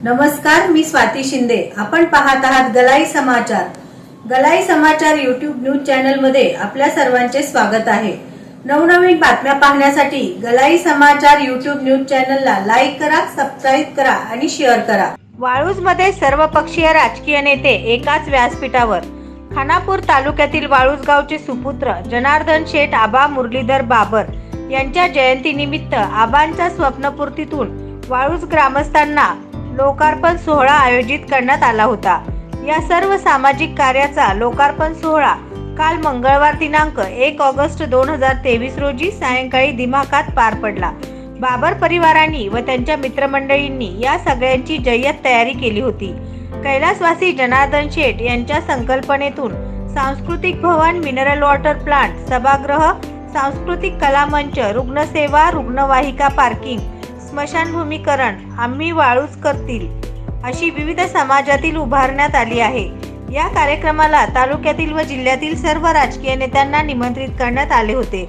नमस्कार मी स्वाती शिंदे. आपण पाहत आहात गलाई समाचार. गलाई समाचार युट्यूब न्यूज चॅनलमध्ये आपल्या सर्वांचे स्वागत आहे. नवनवीन बातम्या पाहण्यासाठी गलाई समाचार युट्यूब न्यूज चॅनलला लाईक करा सबस्क्राईब करा आणि शेअर करा. वाळूजमध्ये सर्वपक्षीय राजकीय नेते एकाच व्यासपीठावर. खानापूर तालुक्यातील वाळूज गावचे सुपुत्र जनार्दन शेठ आबा मुरलीधर बाबर यांच्या जयंतीनिमित्त आबांच्या स्वप्नपूर्तीतून वाळूज ग्रामस्थांना लोकार्पण सोहळा आयोजित करण्यात आला होता. या सर्व सामाजिक कार्याचा लोकार्पण सोहळा काल मंगळवार दिनांक एक ऑगस्ट दोन हजार तेवीस रोजी सायंकाळी दिमाखात पार पडला. बाबर परिवारांनी व त्यांच्या मित्रमंडळींनी या सगळ्यांची जय्यत तयारी केली होती. कैलासवासी जनार्दन शेठ यांच्या संकल्पनेतून सांस्कृतिक भवन मिनरल वॉटर प्लांट सभागृह सांस्कृतिक कला मंच रुग्णसेवा रुग्णवाहिका पार्किंग स्मशानभूमीकरण आम्ही वाळूच करतील अशी विविध समाजातील उभारण्यात आली आहे. या कार्यक्रमाला तालुक्यातील व जिल्ह्यातील सर्व राजकीय नेत्यांना निमंत्रित करण्यात आले होते.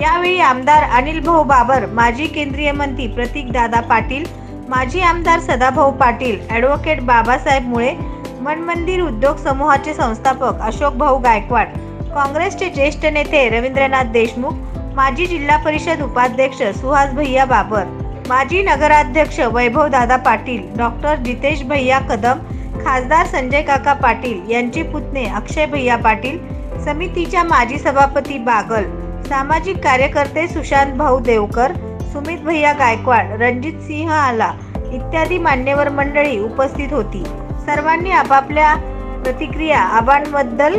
यावेळी आमदार अनिल भाऊ बाबर माजी केंद्रीय मंत्री प्रतीक दादा पाटील माजी आमदार सदाभाऊ पाटील ॲडव्होकेट बाबासाहेब मुळे मनमंदिर उद्योग समूहाचे संस्थापक अशोक भाऊ गायकवाड काँग्रेसचे ज्येष्ठ नेते रवींद्रनाथ देशमुख माजी जिल्हा परिषद उपाध्यक्ष सुहास भैया बाबर माजी नगराध्यक्ष वैभवदादा पाटील डॉक्टर जितेश भैया कदम खासदार संजय काका पाटील यांचे पुतणे अक्षय भैया पाटील समितीच्या माजी सभापती बागल सामाजिक कार्यकर्ते सुशांत भाऊ देवकर सुमित भैया गायकवाड रणजित सिंह आला इत्यादी मान्यवर मंडळी उपस्थित होती. सर्वांनी आपापल्या प्रतिक्रिया आबांबद्दल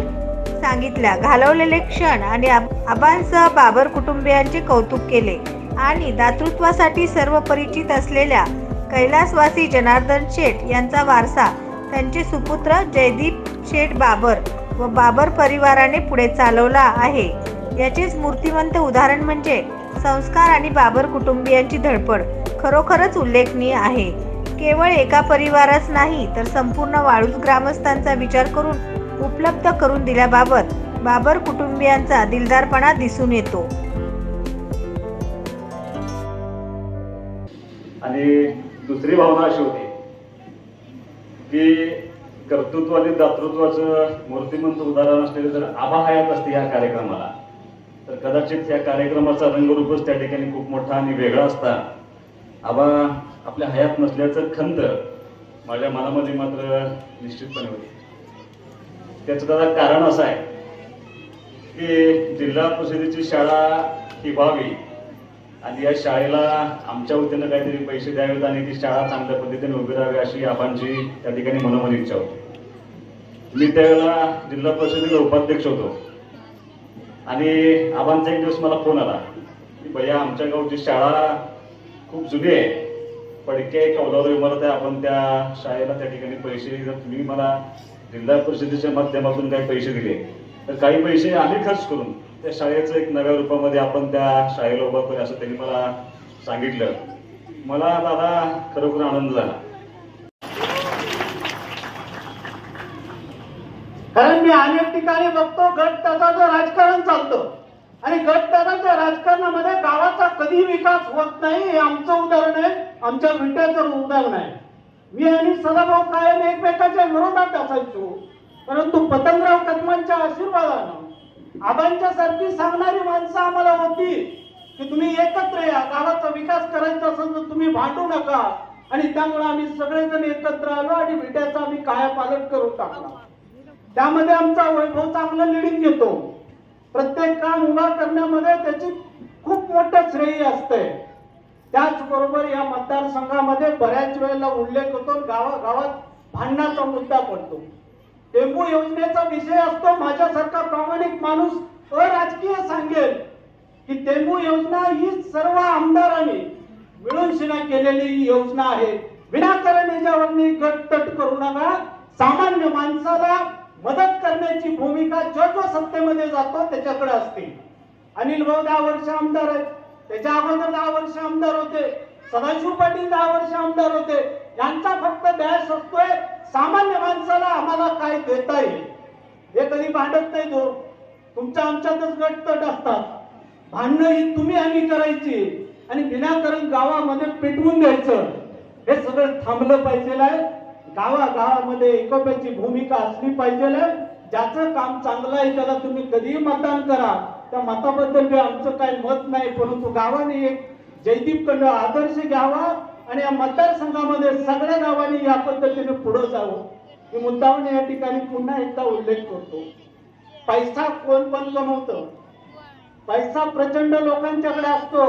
सांगितल्या. घालवलेले क्षण आणि आबांसह बाबर कुटुंबियांचे कौतुक केले. आणि दातृत्वासाठी सर्व परिचित असलेल्या कैलासवासी जनार्दन शेठ यांचा वारसा त्यांचे सुपुत्र जयदीप शेठ बाबर व बाबर परिवाराने पुढे चालवला आहे. याचेच मूर्तिवंत उदाहरण म्हणजे संस्कार आणि बाबर कुटुंबियांची धडपड खरोखरच उल्लेखनीय आहे. केवळ एका परिवारच नाही तर संपूर्ण वाळूज ग्रामस्थांचा विचार करून उपलब्ध करून दिल्याबाबत बाबर कुटुंबियांचा दिलदारपणा दिसून येतो. आणि दुसरी भावना अशी होती की कर्तृत्व आणि दातृत्वाचं मूर्तिमंत उदाहरण असलेले जर आभा हयात असते या कार्यक्रमाला तर कदाचित या कार्यक्रमाचा रंगरूपच त्या ठिकाणी खूप मोठा आणि वेगळा असता. आबा आपल्या हयात नसल्याचं खंत माझ्या मनामध्ये मात्र निश्चितपणे होती. त्याचं दादा कारण असं आहे की जिल्हा परिषदेची शाळा ही व्हावी आणि या शाळेला आमच्या वतीनं काहीतरी पैसे द्यावेत आणि ती शाळा चांगल्या पद्धतीने उभी राहावी अशी आबांची त्या ठिकाणी मनोमन इच्छा होती. मी त्यावेळेला जिल्हा परिषदेचा उपाध्यक्ष होतो. आणि आबांचा एक दिवस मला फोन आला की भैया आमच्या गावची शाळा खूप जुनी आहे. पडक्या एक अवलावर इमारत आहे. आपण त्या शाळेला त्या ठिकाणी पैसे जर तुम्ही मला जिल्हा परिषदेच्या माध्यमातून काही पैसे दिले. तर काही पैसे आम्ही खर्च करून त्या शाळेचं एक नव्या रूपामध्ये आपण त्या शाळेला उभा करू असं त्यांनी मला सांगितलं. मला दादा खरोखर आनंद झाला. कारण मी अनेक ठिकाणी बघतो गट राजकारण चालतं आणि गट तसाच्या राजकारणामध्ये गावाचा कधी विकास होत नाही हे आमचं उदाहरण आहे आमच्या विट्याचं उदाहरण आहे. मी आणि सदाभाऊ कायम एकमेकाच्या विरोधात असायचो. परंतु पतंगराव कदमांच्या आशीर्वादानं आबांच्या सारखी सांगणारी माणसं आम्हाला होती की तुम्ही एकत्र या गावाचा विकास करायचा असेल तर तुम्ही भांडू नका. आणि त्यामुळे आम्ही सगळेजण एकत्र आलो आणि विट्याचा आम्ही कायापालट करून टाकला. त्यामध्ये आमचा वैभव चांगला लिडिंग घेतो. प्रत्येक काम उभा करण्यामध्ये त्याची खूप मोठं श्रेय असते. त्याचबरोबर या मतदारसंघामध्ये बऱ्याच वेळेला उल्लेख होतो गावा गावात भांडणाचा मुद्दा पडतो. टेंबू योजनेचा विषय असतो माझ्यासारखा प्रामाणिक माणूस अराजकीय सांगेल की टेंबू योजना ही सर्व आमदारांनी मिळून शिना केलेली ही योजना आहे. विनाकारण याच्यावर गटतट करू नका. सामान्य माणसाला मदत करण्याची भूमिका जो जो सत्तेमध्ये जातो त्याच्याकडे असते. अनिल भाऊ दहा वर्ष आमदार आहेत. त्याच्या अगोदर दहा वर्ष आमदार होते. सदाशिव पाटील दहा वर्ष आमदार होते. यांचा फक्त ध्यास असतोय सामान्य माणसाला आम्हाला काय देता येईल? हे कधी भांडत नाही तो. तुमच्या आमच्यातच गटतट असतात. भांडणं ही तुम्ही आम्ही करायची. आणि विनाकारण गावामध्ये पेटवून द्यायचं. हे सगळं थांबलं पाहिजे आहे. गावा गावामध्ये एकोप्याची भूमिका असली पाहिजे आहे. ज्याचं काम चांगलं आहे त्याला तुम्ही कधीही मतदान करा. त्या मताबद्दल बी आमचं काही मत नाही परंतु गावाने एक जयदीप कंड आदर्श घ्यावा. आणि या मतदारसंघामध्ये सगळ्या गावांनी या पद्धतीने पुढे जावं. मी मुद्दामून या ठिकाणी पुन्हा एकदा उल्लेख करतो. पैसा कोण पण कमवतं. पैसा प्रचंड लोकांच्याकडे असतो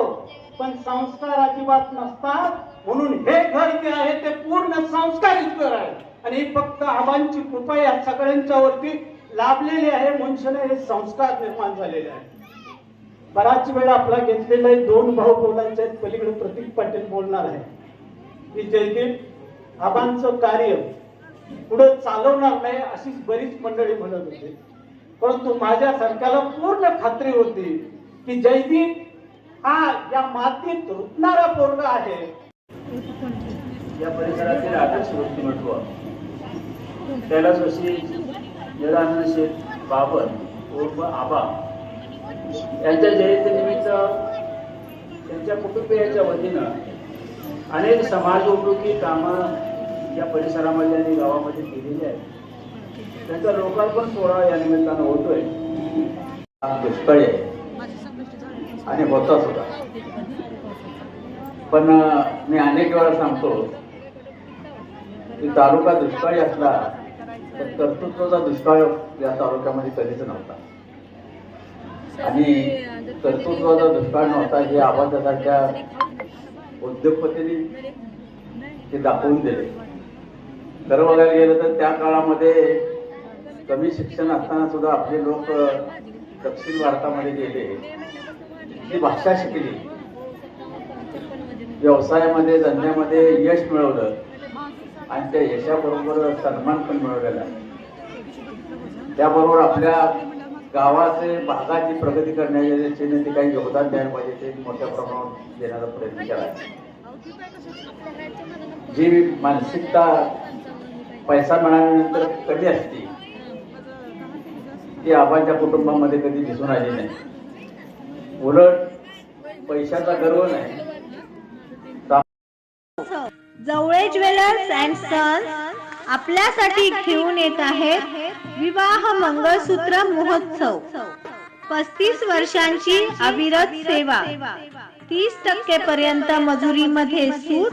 पण संस्कार अजिबात नसतात. म्हणून हे घर जे आहे ते पूर्ण संस्कारित घर आहे. आणि ही फक्त आबांची कृपा या सगळ्यांच्या वरती लाभलेली आहे. मनुष्याने हे संस्कार निर्माण झालेले आहे बराच वेळ आपला घेतलेला आहे दोन भाऊ बोलायचे आहेत. पलीकडे प्रतीक पाटील बोलणार आहे की जयदीप आबांचं कार्य पुढे चालवणार नाही अशीच बरीच मंडळी म्हणत होती. परंतु माझ्या सरकारला पूर्ण खात्री होती की जयदीप हा या मातीत रुतणारा पोरग आहे. या परिसरातील आदर्श व्यक्तिमत्व. त्याला वशी जरानंद शेख बाबर उर्फ आबा यांच्या जयंतीनिमित्त त्यांच्या कुटुंबियांच्या वतीनं अनेक समाजोपयोगी कामं या परिसरामध्ये आणि गावामध्ये केलेली आहे. त्यांचा लोकार्पण सोहळा या निमित्तानं होतोय. दुष्काळी आहे. आणि होता. सुद्धा पण मी अनेक वेळा सांगतो की तालुका दुष्काळी असला तर कर्तृत्वाचा दुष्काळ या तालुक्यामध्ये कधीच नव्हता. आणि कर्तृत्वाचा दुष्काळ नव्हता हे आवाजासारख्या उद्योगपतींनी ते दाखवून दिले. खरं बघायला गेलं तर त्या काळामध्ये कमी शिक्षण असताना सुद्धा आपले लोक दक्षिण भारतामध्ये गेले. ती भाषा शिकली. व्यवसायामध्ये धंद्यामध्ये यश मिळवलं. आणि त्या यशाबरोबर सन्मान पण मिळवलेला. त्याबरोबर आपल्या गावाचे भागाची प्रगती करण्याच्या दृष्टीने ते काही योगदान द्यायला पाहिजे ते मोठ्या प्रमाणात देण्याचा प्रयत्न केला. जी मानसिकता पैसा मिळाल्यानंतर कधी असते? ती आबांच्या कुटुंबामध्ये कधी दिसून आली नाही. उलट पैशाचा गर्व नाही. जवळे ज्वेलर्स अँड सन्स आपल्यासाठी घेऊन येत आहेत विवाह मंगळसूत्र महोत्सव. पस्तीस वर्षांची अविरत सेवा. तीस टक्के पर्यंत मजुरीमध्ये सूट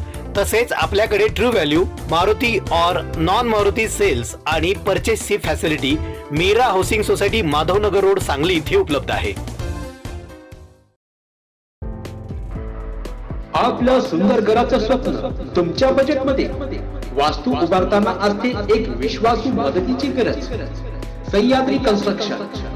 तसेच आपल्याकडे true value Maruti or non Maruti sales आणि परचेसची facility Meera housing society Madhavnagar road Sangli इथे उपलब्ध आहे. आपल्या सुंदर घराचं स्वप्न तुमच्या बजेटमध्ये वास्तू उभारताना असते एक विश्वासू मदतीची गरज. सह्याद्री कन्स्ट्रक्शन